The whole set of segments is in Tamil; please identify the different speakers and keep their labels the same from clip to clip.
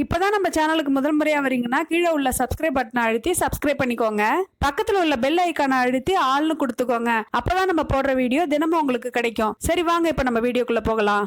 Speaker 1: இப்போதான் நம்ம சேனலுக்கு முதல் முறையாக வரீங்கன்னா கீழே உள்ள சப்ஸ்கிரைப் பட்டனை அழுத்தி சப்ஸ்கிரைப் பண்ணிக்கோங்க. பக்கத்தில் உள்ள பெல் ஐக்கானை அழுத்தி ஆள்னு கொடுத்துக்கோங்க. அப்போதான் நம்ம போடுற வீடியோ தினமும் உங்களுக்கு கிடைக்கும். சரி வாங்க இப்போ நம்ம வீடியோக்குள்ளே போகலாம்.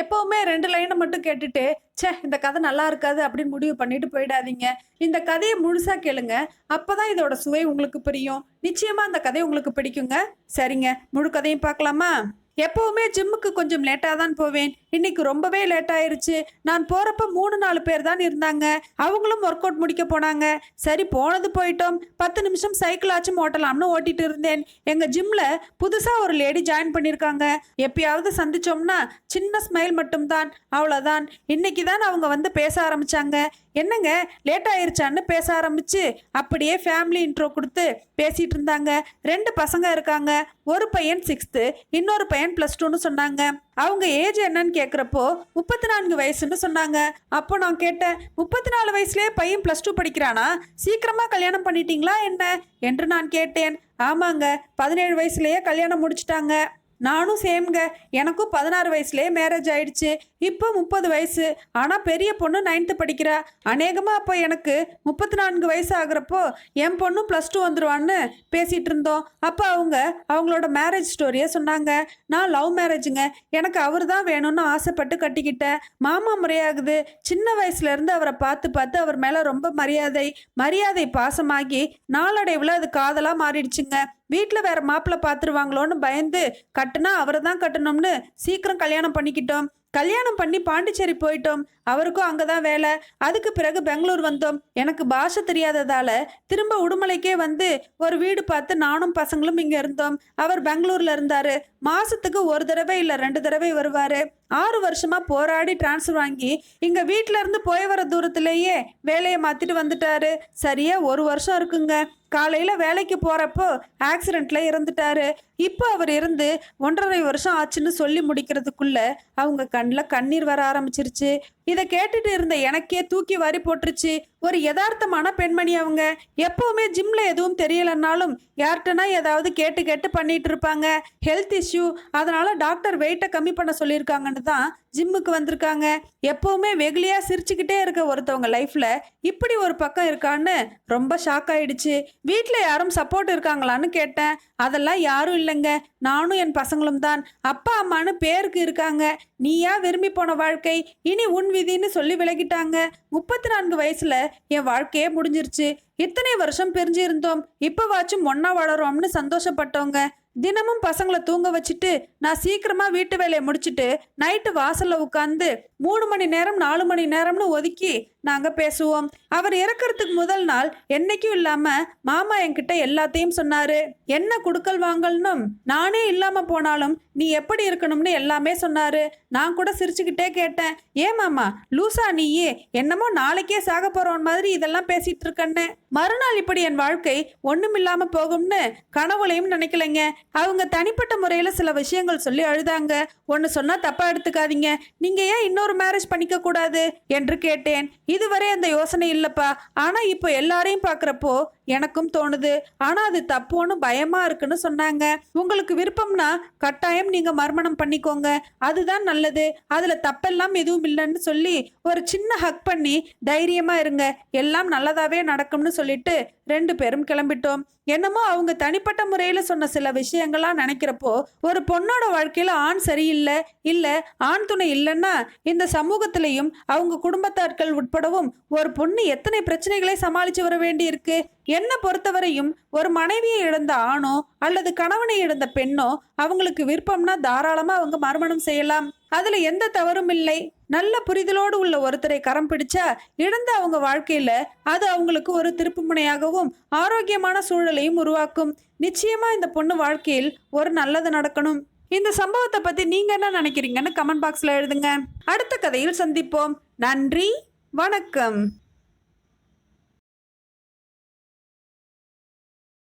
Speaker 1: எப்போவுமே ரெண்டு லைனை மட்டும் கேட்டுட்டு ச்சே இந்த கதை நல்லா இருக்காது அப்படின்னு முடிவு பண்ணிட்டு போயிடாதீங்க. இந்த கதையை முழுசாக கேளுங்க. அப்பதான் இதோட சுவை உங்களுக்கு புரியும். நிச்சயமாக அந்த கதை உங்களுக்கு பிடிக்குங்க. சரிங்க முழு கதையும் பார்க்கலாமா? எப்பவுமே ஜிம்முக்கு கொஞ்சம் லேட்டாக தான் போவேன். இன்னைக்கு ரொம்பவே லேட் ஆயிருச்சு. நான் போறப்ப மூணு நாலு பேர் தான் இருந்தாங்க. அவங்களும் ஒர்க் அவுட் முடிக்க போனாங்க. சரி போனது போயிட்டோம். பத்து நிமிஷம் சைக்கிள் ஆச்சும் ஓட்டலாம்னு ஓட்டிட்டு இருந்தேன். எங்க ஜிம்ல புதுசா ஒரு லேடி ஜாயின் பண்ணியிருக்காங்க எப்பயாவது சந்திச்சோம்னா சின்ன ஸ்மைல் மட்டும்தான். அவ்வளோதான் இன்னைக்கு தான் அவங்க வந்து பேச ஆரம்பிச்சாங்க. என்னங்க லேட் ஆயிருச்சான்னு பேச ஆரம்பிச்சு அப்படியே ஃபேமிலி இன்ட்ரோ கொடுத்து பேசிட்டு இருந்தாங்க. ரெண்டு பசங்க இருக்காங்க. ஒரு பையன் சிக்ஸ்த்து இன்னொரு பையன் ப்ளஸ் டூன்னு சொன்னாங்க. அவங்க ஏஜ் என்னன்னு கேட்குறப்போ முப்பத்தி நான்கு வயசுன்னு சொன்னாங்க. அப்போ நான் கேட்டேன் முப்பத்தி நாலு வயசுலேயே பையன் ப்ளஸ் டூ படிக்கிறானா? சீக்கிரமாக கல்யாணம் பண்ணிட்டீங்களா என்ன? என்று நான் கேட்டேன். ஆமாங்க பதினேழு வயசுலேயே கல்யாணம் முடிச்சிட்டாங்க. நானும் சேம்ங்க எனக்கும் பதினாறு வயசுலேயே மேரேஜ் ஆயிடுச்சு. இப்போ முப்பது வயசு. ஆனால் பெரிய பொண்ணு நைன்த்து படிக்கிறா. அநேகமாக அப்போ எனக்கு முப்பத்தி நான்கு வயசு ஆகுறப்போ என் பொண்ணும் ப்ளஸ் டூ வந்துடுவான்னு பேசிகிட்டு இருந்தோம். அப்போ அவங்க அவங்களோட மேரேஜ் ஸ்டோரியை சொன்னாங்க. நான் லவ் மேரேஜுங்க எனக்கு அவர் தான் வேணும்னு ஆசைப்பட்டு கட்டிக்கிட்டேன். மாமா முறையாகுது. சின்ன வயசுலேருந்து அவரை பார்த்து பார்த்து அவர் மேலே ரொம்ப மரியாதை மரியாதை பாசமாகி நாளடைவில் அது காதலாக மாறிடுச்சுங்க. வீட்டில் வேற மாப்பிள்ளை பார்த்துருவாங்களோன்னு பயந்து கட்டுனா அவரை தான் கட்டணும்னு சீக்கிரம் கல்யாணம் பண்ணிக்கிட்டோம். கல்யாணம் பண்ணி பாண்டிச்சேரி போயிட்டோம். அவருக்கும் அங்கே தான் வேலை. அதுக்கு பிறகு பெங்களூர் வந்தோம். எனக்கு பாஷை தெரியாததால திரும்ப உடுமலைக்கே வந்து ஒரு வீடு பார்த்து நானும் பசங்களும் இங்கே இருந்தோம். அவர் பெங்களூரில் இருந்தார். மாதத்துக்கு ஒரு தடவை இல்லை ரெண்டு தடவை வருவார். ஆறு வருஷமாக போராடி டிரான்ஸ்ஃபர் வாங்கி இங்கே வீட்டிலேருந்து போய் வர தூரத்திலேயே வேலையை மாற்றிட்டு வந்துட்டாரு. சரியாக ஒரு வருஷம் இருக்குங்க. காலையில் வேலைக்கு போகிறப்போ ஆக்சிடெண்ட்டில் இறந்துட்டாரு. இப்போ அவர் இருந்து ஒன்றரை வருஷம் ஆச்சுன்னு சொல்லி முடிக்கிறதுக்குள்ளே அவங்க கண்ணில் கண்ணீர் வர ஆரம்பிச்சிருச்சு. இதை கேட்டுட்டு இருந்த எனக்கே தூக்கி வாரி போட்டுருச்சு. ஒரு யதார்த்தமான பெண்மணி அவங்க. எப்பவுமே ஜிம்ல எதுவும் தெரியலனாலும் யார்கிட்டனா ஏதாவது கேட்டு கேட்டு பண்ணிட்டு இருப்பாங்க. ஹெல்த் இஷ்யூ அதனால டாக்டர் வெயிட்டை கம்மி பண்ண சொல்லியிருக்காங்கன்னு தான் ஜிம்முக்கு வந்திருக்காங்க. எப்பவுமே வெகுளியா சிரிச்சுக்கிட்டே இருக்க ஒருத்தவங்க லைஃப்ல இப்படி ஒரு பக்கம் இருக்கான்னு ரொம்ப ஷாக் ஆயிடுச்சு. வீட்டில் யாரும் சப்போர்ட் இருக்காங்களான்னு கேட்டேன். அதெல்லாம் யாரும் இல்லைங்க. நானும் என் பசங்களும் தான். அப்பா அம்மான்னு பேருக்கு இருக்காங்க. நீயா விரும்பி போன வாழ்க்கை. இனி உன் விதின்னு சொல்லி விலகிட்டாங்க. முப்பத்தி நான்கு வயசுல என் வாழ்க்கையே முடிஞ்சிருச்சு. இத்தனை வருஷம் பிரிஞ்சு இருந்தோம் இப்போவாச்சும் ஒன்னா வளரோம்னு சந்தோஷப்பட்டவங்க. தினமும் பசங்களை தூங்க வச்சுட்டு நான் சீக்கிரமா வீட்டு வேலையை முடிச்சுட்டு நைட்டு வாசல்ல உட்காந்து மூணு மணி நேரம் நாலு மணி நேரம்னு ஒதுக்கி நாங்க பேசுவோம். அவர் இறக்கிறதுக்கு முதல் நாள் என்னைக்கும் இல்லாம மாமா என்கிட்ட எல்லாத்தையும் சொன்னாரு. என்ன குடுக்கல் வாங்கல்னும்? நானே இல்லாம போனாலும் நீ எப்படி இருக்கணும்னு எல்லாமே சொன்னாரு. நான் கூட சிரிச்சுக்கிட்டே கேட்டேன். ஏன் மாமா? லூசா நீயே. என்னமோ நாளைக்கே சாக போறவன் மாதிரி இதெல்லாம் பேசிட்டு இருக்கன்னு. மறுநாள் இப்படி என் வாழ்க்கை ஒண்ணுமில்லாம போகும்னு கனவுலையும் நினைக்கலைங்க. அவங்க தனிப்பட்ட முறையில் சில விஷயங்கள் சொல்லி அழுதாங்க. ஒன்று சொன்னால் தப்பாக எடுத்துக்காதீங்க. நீங்கள் ஏன் இன்னொரு மேரேஜ் பண்ணிக்க கூடாது? என்று கேட்டேன். இதுவரை அந்த யோசனை இல்லைப்பா. ஆனால் இப்போ எல்லாரையும் பார்க்குறப்போ எனக்கும் தோணுது. ஆனா அது தப்புன்னு பயமா இருக்குன்னு சொன்னாங்க. உங்களுக்கு விருப்பம்னா கட்டாயம் நீங்க மறுமணம் பண்ணிக்கோங்க. அதுதான் நல்லது. அதுல தப்பெல்லாம் எதுவும் இல்லைன்னு சொல்லி ஒரு சின்ன ஹக் பண்ணி தைரியமா இருங்க. எல்லாம் நல்லதாவே நடக்கும்னு சொல்லிட்டு ரெண்டு பேரும் கிளம்பிட்டோம். என்னமோ அவங்க தனிப்பட்ட முறையில் சொன்ன சில விஷயங்கள்லாம் நினைக்கிறப்போ ஒரு பொண்ணோட வாழ்க்கையில் ஆண் சரியில்லை இல்லை ஆண் துணை இல்லைன்னா இந்த சமூகத்திலையும் அவங்க குடும்பத்தாட்கள் உட்படவும் ஒரு பொண்ணு எத்தனை பிரச்சனைகளை சமாளித்து வர வேண்டியிருக்கு? என்ன பொறுத்தவரையும் ஒரு மனைவியை இழந்த ஆணோ அல்லது கணவனை இழந்த பெண்ணோ அவங்களுக்கு விருப்பம்னா தாராளமாக அவங்க மறுமணம் செய்யலாம். அதில் எந்த தவறும் இல்லை. நல்ல புரிதலோடு உள்ள ஒருத்தரை கரம் பிடிச்சா இழந்த அவங்க வாழ்க்கையில அது அவங்களுக்கு ஒரு திருப்புமுனையாகவும் ஆரோக்கியமான சூழலையும் உருவாக்கும். நிச்சயமா இந்த பொண்ணு வாழ்க்கையில் ஒரு நல்லது நடக்கணும். இந்த சம்பவத்தை பத்தி நீங்க என்ன நினைக்கிறீங்கன்னு கமெண்ட் பாக்ஸ்ல எழுதுங்க. அடுத்த கதையில் சந்திப்போம். நன்றி வணக்கம்.